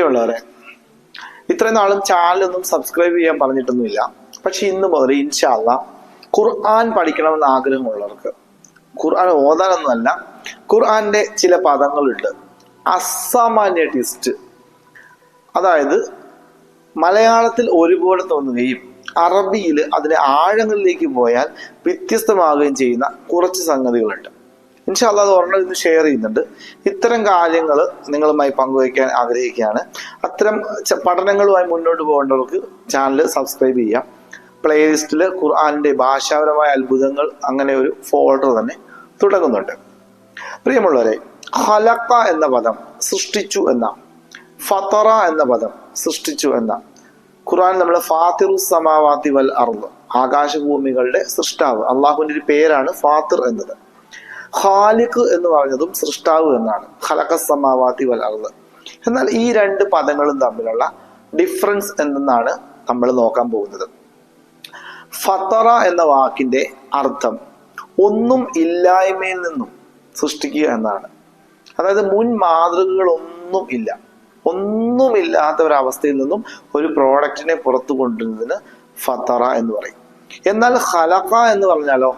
പ്രിയമുള്ളവരെ ഇത്രയും നാളും ചാനലൊന്നും സബ്സ്ക്രൈബ് ചെയ്യാൻ പറഞ്ഞിട്ടൊന്നുമില്ല. പക്ഷെ ഇന്ന് മുതൽ ഇൻഷാല്ല ഖുർആൻ പഠിക്കണമെന്ന് ആഗ്രഹമുള്ളവർക്ക്. ഖുർആൻ ഓതാനൊന്നുമല്ല ഖുർആന്റെ ചില പദങ്ങളുണ്ട്. അസാമാന്യ ടിസ്റ്റ് അതായത് മലയാളത്തിൽ ഒരുപോലെ തോന്നുകയും അറബിയിൽ അതിന്റെ ആഴങ്ങളിലേക്ക് പോയാൽ വ്യത്യസ്തമാവുകയും ചെയ്യുന്ന കുറച്ച് സംഗതികളുണ്ട്. ഇൻഷാല്ല അത് ഒരെണ്ണം ഇന്ന് ഷെയർ ചെയ്യുന്നുണ്ട്. ഇത്തരം കാര്യങ്ങൾ നിങ്ങളുമായി പങ്കുവയ്ക്കാൻ ആഗ്രഹിക്കുകയാണ്. അത്തരം പഠനങ്ങളുമായി മുന്നോട്ട് പോകേണ്ടവർക്ക് ചാനൽ സബ്സ്ക്രൈബ് ചെയ്യാം. പ്ലേലിസ്റ്റിൽ ഖുർആാനിന്റെ ഭാഷാപരമായ അത്ഭുതങ്ങൾ അങ്ങനെ ഒരു ഫോൾഡർ തന്നെ തുടങ്ങുന്നുണ്ട്. പ്രിയമുള്ളവരെ ഹലക്ക എന്ന പദം സൃഷ്ടിച്ചു എന്ന ഫത്തറ എന്ന പദം സൃഷ്ടിച്ചു എന്ന ഖുർആൻ നമ്മൾ ഫാത്തിറു സമാവാത്തി വൽ അർദ് ആകാശഭൂമികളുടെ സൃഷ്ടാവ്. അള്ളാഹുവിന്റെ ഒരു പേരാണ് ഫാത്തിർ എന്നത്. ഖാലിഖ് എന്ന് പറഞ്ഞതും സൃഷ്ടാവ് എന്നാണ്. ഖലഖ സമാവാത്തി വൽ എന്നാൽ ഈ രണ്ട് പദങ്ങളും തമ്മിലുള്ള ഡിഫറൻസ് എന്തെന്നാണ് നമ്മൾ നോക്കാൻ പോകുന്നത്. ഫത്തറ എന്ന വാക്കിന്റെ അർത്ഥം ഒന്നും ഇല്ലായ്മയിൽ നിന്നും സൃഷ്ടിക്കുക എന്നാണ്. അതായത് മുൻ മാതൃകകളൊന്നും ഇല്ല. ഒന്നുമില്ലാത്ത ഒരവസ്ഥയിൽ നിന്നും ഒരു പ്രോഡക്റ്റിനെ പുറത്തു കൊണ്ടുവരുന്നതിന് ഫത്തറ എന്ന് പറയും. എന്നാൽ ഹലക്ക എന്ന് പറഞ്ഞാലോ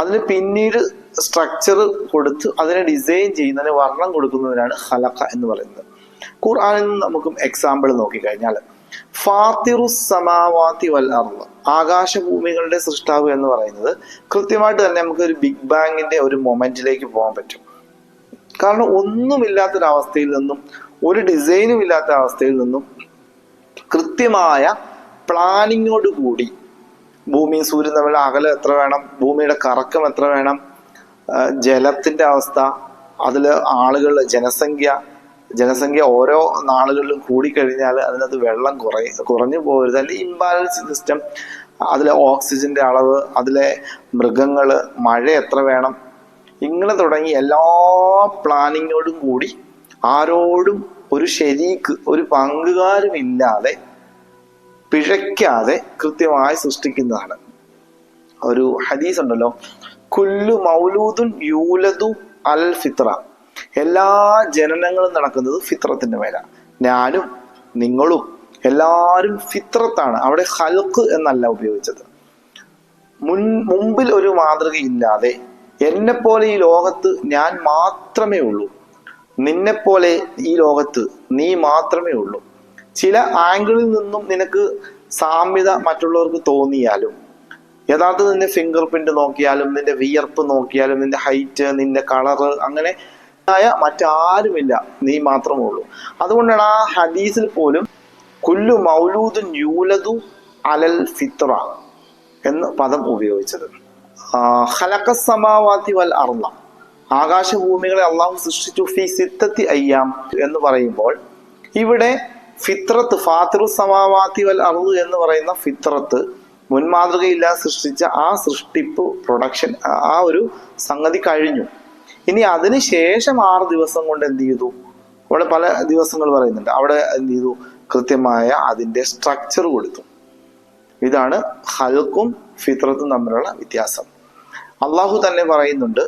അതിന് പിന്നീട് സ്ട്രക്ചർ കൊടുത്ത് അതിനെ ഡിസൈൻ ചെയ്യുന്നതിന് വർണം കൊടുക്കുന്നതിനാണ് ഹലക്ക എന്ന് പറയുന്നത്. ഖുർആാനിൽ നിന്ന് നമുക്കും എക്സാമ്പിൾ നോക്കിക്കഴിഞ്ഞാൽ ഫാത്തിറു സമാവാത്തി വൽ അർൾ ആകാശഭൂമികളുടെ സൃഷ്ടാവ് എന്ന് പറയുന്നത് കൃത്യമായിട്ട് തന്നെ നമുക്ക് ഒരു ബിഗ് ബാങ്ങിന്റെ ഒരു മൊമെന്റിലേക്ക് പോകാൻ പറ്റും. കാരണം ഒന്നുമില്ലാത്തൊരവസ്ഥയിൽ നിന്നും ഒരു ഡിസൈനും ഇല്ലാത്ത അവസ്ഥയിൽ നിന്നും കൃത്യമായ പ്ലാനിങ്ങോട് കൂടി ഭൂമിയും സൂര്യൻ തമ്മിൽ അകലം എത്ര വേണം ഭൂമിയുടെ കറക്കം എത്ര വേണം ആ, ജലത്തിന്റെ അവസ്ഥ അതിൽ ആളുകളുടെ ജനസംഖ്യ ജനസംഖ്യ ഓരോ നാളുകളിലും കൂടിക്കഴിഞ്ഞാൽ അതിനകത്ത് വെള്ളം കുറയ കുറഞ്ഞു പോകരുത്. അല്ലെങ്കിൽ ഇംബാലൻസ് സിസ്റ്റം അതിലെ ഓക്സിജന്റെ അളവ് അതിലെ മൃഗങ്ങൾ മഴ എത്ര വേണം ഇങ്ങനെ തുടങ്ങി എല്ലാ പ്ലാനിങ്ങോടും കൂടി ആരോടും ഒരു ശരീക്ക് ഒരു പങ്കുകാരുമില്ലാതെ പിഴയ്ക്കാതെ കൃത്യമായി സൃഷ്ടിക്കുന്നതാണ്. ഒരു ഹദീസ് ഉണ്ടല്ലോ. കുല്ലു മൗലൂദുൻ യൂലദു അൽ ഫിത്ര എല്ലാ ജനനങ്ങളും നടക്കുന്നത് ഫിത്രത്തിന്റെ മേല ഞാനും നിങ്ങളും എല്ലാവരും ഫിത്രത്താണ്. അവിടെ ഹൽക്ക് എന്നല്ല ഉപയോഗിച്ചത്. മുൻ മുമ്പിൽ ഒരു മാതൃകയില്ലാതെ എന്നെ പോലെ ഈ ലോകത്ത് ഞാൻ മാത്രമേ ഉള്ളൂ. നിന്നെപ്പോലെ ഈ ലോകത്ത് നീ മാത്രമേ ഉള്ളൂ. ചില ആംഗിളിൽ നിന്നും നിനക്ക് സാമ്യത മറ്റുള്ളവർക്ക് തോന്നിയാലും യഥാർത്ഥത്തിൽ നിന്റെ ഫിംഗർ പ്രിന്റ് നോക്കിയാലും നിന്റെ വിയർപ്പ് നോക്കിയാലും നിന്റെ ഹൈറ്റ് നിന്റെ കളറ് അങ്ങനെ ആയ മറ്റാരുമില്ല. നീ മാത്രമേ ഉള്ളൂ. അതുകൊണ്ടാണ് ആ ഹദീസിൽ പോലും കുല്ലു മൗലൂദ് ന്യൂലതു അലൽ ഫിത്ര എന്ന പദം ഉപയോഗിച്ചത്. ഹലക്കസമാവാത്തി വൽ അർള ആകാശഭൂമികളെ അള്ളാഹു സൃഷ്ടിച്ചു ഫി സിത്തത്തി അയ്യാം എന്ന് പറയുമ്പോൾ ഇവിടെ ഫിത്രത്ത് ഫാത്തിറു സമാവാത്തി വൽ അർൾ എന്ന് പറയുന്ന ഫിത്രത്ത് മുൻമാതൃകയില്ലാതെ സൃഷ്ടിച്ച ആ സൃഷ്ടിപ്പ് പ്രൊഡക്ഷൻ ആ ഒരു സംഗതി കഴിഞ്ഞു. ഇനി അതിന് ശേഷം ആറ് ദിവസം കൊണ്ട് എന്ത് ചെയ്തു? അവിടെ പല ദിവസങ്ങൾ പറയുന്നുണ്ട്. അവിടെ എന്ത് ചെയ്തു? കൃത്യമായ അതിന്റെ സ്ട്രക്ചർ കൊടുത്തു. ഇതാണ് ഹൽക്കും ഫിത്രത്തും തമ്മിലുള്ള വ്യത്യാസം. അള്ളാഹു തന്നെ പറയുന്നുണ്ട്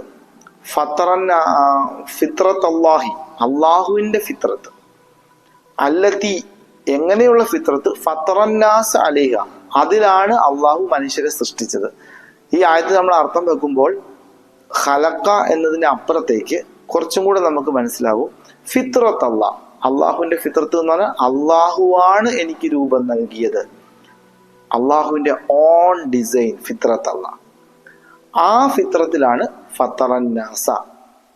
ഫത്തറൻ ഫിത്രത്ത് അള്ളാഹി അള്ളാഹുവിന്റെ ഫിത്രത്ത്. അല്ലത്തി എങ്ങനെയുള്ള ഫിത്രത്ത്? ഫത്തറന്നാസ് അലിഹ. അതിലാണ് അള്ളാഹു മനുഷ്യരെ സൃഷ്ടിച്ചത്. ഈ ആയത്തിൽ നമ്മൾ അർത്ഥം വെക്കുമ്പോൾ ഹലക്ക എന്നതിന് അപ്പുറത്തേക്ക് കുറച്ചും കൂടെ നമുക്ക് മനസ്സിലാവും. ഫിത്രത്ത് അള്ളാഹ് അള്ളാഹുവിന്റെ ഫിത്രത്ത് എന്ന് പറഞ്ഞാൽ അള്ളാഹുവാണ് എനിക്ക് രൂപം നൽകിയത്. അള്ളാഹുവിന്റെ ഓൺ ഡിസൈൻ ഫിത്രത്ത് അല്ല ആ ഫിത്രത്തിലാണ് ഫത്തറന്നാസ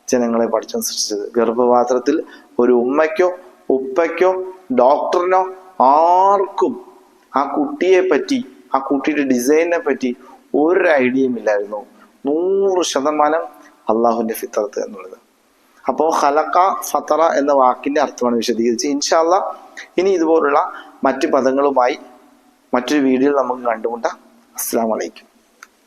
ജനങ്ങളെ പഠിച്ചു സൃഷ്ടിച്ചത്. ഗർഭപാത്രത്തിൽ ഒരു ഉമ്മയ്ക്കോ ഉപ്പയ്ക്കോ ഡോക്ടറിനോ ആർക്കും ആ കുട്ടിയെ പറ്റി ആ കുട്ടിയുടെ ഡിസൈനിനെ പറ്റി ഒരു ഐഡിയയും ഇല്ലായിരുന്നു. നൂറ് ശതമാനം അള്ളാഹുവിന്റെ ഫിത്രത്ത് എന്നുള്ളത്. അപ്പോൾ ഹലക്ക ഫത്തറ എന്ന വാക്കിന്റെ അർത്ഥമാണ് വിശദീകരിച്ച് ഇൻഷാല്ല ഇനി ഇതുപോലുള്ള മറ്റു പദങ്ങളുമായി മറ്റൊരു വീഡിയോയിൽ നമുക്ക് കണ്ടുമുട്ടാം. അസ്സാം വലൈക്കും